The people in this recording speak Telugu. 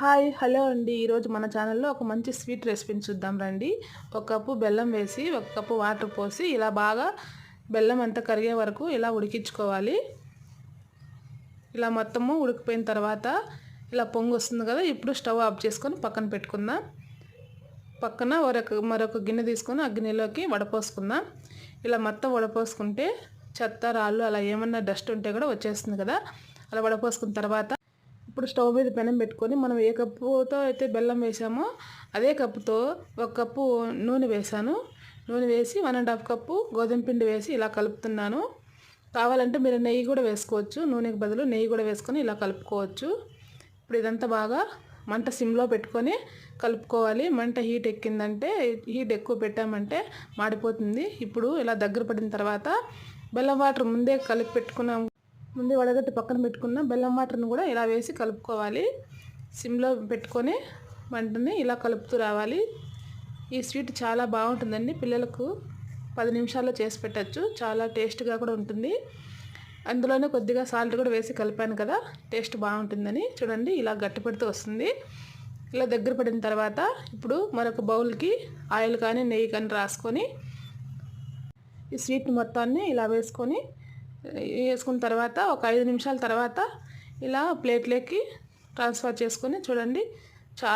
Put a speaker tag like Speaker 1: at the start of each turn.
Speaker 1: హాయ్ హలో అండి. ఈరోజు మన ఛానల్లో ఒక మంచి స్వీట్ రెసిపీని చూద్దాం రండి. ఒక కప్పు బెల్లం వేసి ఒక కప్పు వాటర్ పోసి ఇలా బాగా బెల్లం అంతా కరిగే వరకు ఇలా ఉడికించుకోవాలి. ఇలా మొత్తము ఉడికిపోయిన తర్వాత ఇలా పొంగు వస్తుంది కదా ఇప్పుడు స్టవ్ ఆఫ్ చేసుకొని పక్కన పెట్టుకుందాం. పక్కన మరొక మరొక గిన్నె తీసుకొని ఆ గిన్నెలోకి వడపోసుకుందాం. ఇలా మొత్తం వడపోసుకుంటే చెత్త రాళ్ళు అలా ఏమన్నా డస్ట్ ఉంటే కూడా వచ్చేస్తుంది కదా అలా వడపోసుకున్న తర్వాత ఇప్పుడు స్టవ్ మీద పెనం పెట్టుకొని మనం ఏ కప్పుతో అయితే బెల్లం వేసామో అదే కప్పుతో ఒక కప్పు నూనె వేసాను. నూనె వేసి వన్ అండ్ హాఫ్ కప్పు గోధుమ పిండి వేసి ఇలా కలుపుతున్నాను. కావాలంటే మీరు నెయ్యి కూడా వేసుకోవచ్చు. నూనెకి బదులు నెయ్యి కూడా వేసుకొని ఇలా కలుపుకోవచ్చు. ఇప్పుడు ఇదంతా బాగా మంట సిమ్లో పెట్టుకొని కలుపుకోవాలి. మంట హీట్ ఎక్కిందంటే హీట్ ఎక్కువ పెట్టామంటే మాడిపోతుంది. ఇప్పుడు ఇలా దగ్గర పడిన తర్వాత బెల్లం వాటర్ ముందే కలిపి పెట్టుకున్నాం ముందు వడగట్టి పక్కన పెట్టుకున్న బెల్లం వాటర్ని కూడా ఇలా వేసి కలుపుకోవాలి. సిమ్లో పెట్టుకొని వంటని ఇలా కలుపుతూ రావాలి. ఈ స్వీట్ చాలా బాగుంటుందండి. పిల్లలకు పది నిమిషాల్లో చేసి పెట్టచ్చు. చాలా టేస్ట్గా కూడా ఉంటుంది. అందులోనే కొద్దిగా సాల్ట్ కూడా వేసి కలిపాను కదా టేస్ట్ బాగుంటుందని. చూడండి ఇలా గట్టి పెడుతూ వస్తుంది. ఇలా దగ్గర పడిన తర్వాత ఇప్పుడు మరొక బౌల్కి ఆయిల్ కానీ నెయ్యి కానీ రాసుకొని ఈ స్వీట్ మొత్తాన్ని ఇలా వేసుకొని వేసుకున్న తర్వాత ఒక ఐదు నిమిషాల తర్వాత ఇలా ప్లేట్లోకి ట్రాన్స్ఫర్ చేసుకొని చూడండి. చాలా